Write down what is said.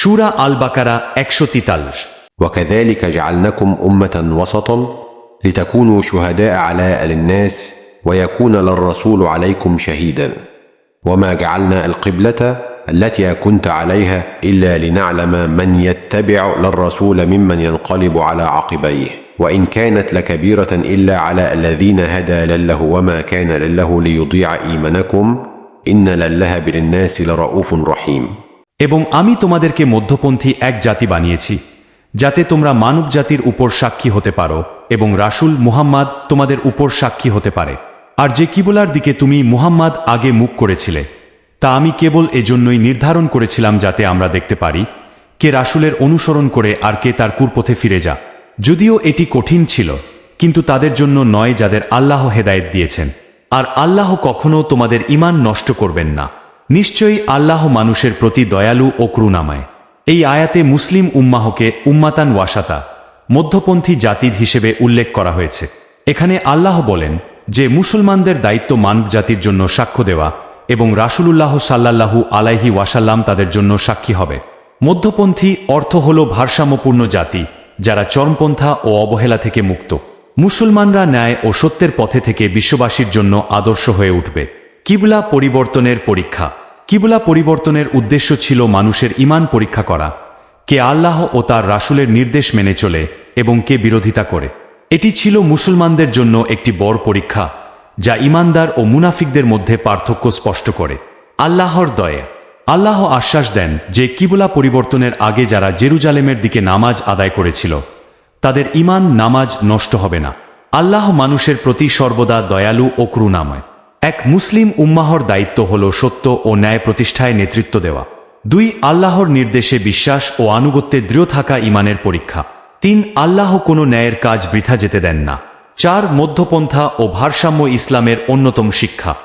সুরা আল বাকারা একশো তিতাল্লিশ وكذلك جعلناكم أمة وسطا لتكونوا شهداء على الناس ويكون للرسول عليكم شهيدا وما جعلنا القبلة التي كنت عليها إلا لنعلم من يتبع للرسول ممن ينقلب على عقبيه وإن كانت لكبيرة إلا على الذين هدى لله وما كان لله ليضيع إيمانكم إن لله بالناس لرؤوف رحيم এবং আমি তোমাদেরকে মধ্যপন্থী এক জাতি বানিয়েছি, যাতে তোমরা মানব জাতির উপর সাক্ষী হতে পারো এবং রাসূল মুহাম্মদ তোমাদের উপর সাক্ষী হতে পারে। আর যে কিবলার দিকে তুমি মুহাম্মদ আগে মুখ করেছিলে, তা আমি কেবল এজন্যই নির্ধারণ করেছিলাম যাতে আমরা দেখতে পারি কে রাসূলের অনুসরণ করে আর কে তার কুরপথে ফিরে যা। যদিও এটি কঠিন ছিল, কিন্তু তাদের জন্য নয় যাদের আল্লাহ হেদায়েত দিয়েছেন। আর আল্লাহ কখনও তোমাদের ইমান নষ্ট করবেন না। নিশ্চয়ই আল্লাহ মানুষের প্রতি দয়ালু ও করুণাময়। এই আয়াতে মুসলিম উম্মাহকে উম্মাতান ওয়াসাতা, মধ্যপন্থী জাতির হিসেবে উল্লেখ করা হয়েছে। এখানে আল্লাহ বলেন যে, মুসলমানদের দায়িত্ব মানব জাতির জন্য সাক্ষ্য দেওয়া এবং রাসূলুল্লাহ সাল্লাল্লাহু আলাইহি ওয়াসাল্লাম তাদের জন্য সাক্ষী হবে। মধ্যপন্থী অর্থ হল ভারসাম্যপূর্ণ জাতি, যারা চরমপন্থা ও অবহেলা থেকে মুক্ত। মুসলমানরা ন্যায় ও সত্যের পথে থেকে বিশ্ববাসীর জন্য আদর্শ হয়ে উঠবে। কিবলা পরিবর্তনের পরীক্ষা। কিবলা পরিবর্তনের উদ্দেশ্য ছিল মানুষের ইমান পরীক্ষা করা, কে আল্লাহ ও তার রাসুলের নির্দেশ মেনে চলে এবং কে বিরোধিতা করে। এটি ছিল মুসলমানদের জন্য একটি বড় পরীক্ষা, যা ইমানদার ও মুনাফিকদের মধ্যে পার্থক্য স্পষ্ট করে। আল্লাহর দয়ে। আল্লাহ আশ্বাস দেন যে কিবলা পরিবর্তনের আগে যারা জেরুজালেমের দিকে নামাজ আদায় করেছিল, তাদের ইমান নামাজ নষ্ট হবে না। আল্লাহ মানুষের প্রতি সর্বদা দয়ালু ও করুণাময়। এক মুসলিম উম্মাহর দায়িত্ব হল সত্য ও ন্যায় প্রতিষ্ঠায় নেতৃত্ব দেওয়া। দুই, আল্লাহর নির্দেশে বিশ্বাস ও আনুগত্যে দৃঢ় থাকা ইমানের পরীক্ষা। তিন, আল্লাহ কোনো ন্যায়ের কাজ বৃথা যেতে দেন না। চার, মধ্যপন্থা ও ভারসাম্য ইসলামের অন্যতম শিক্ষা।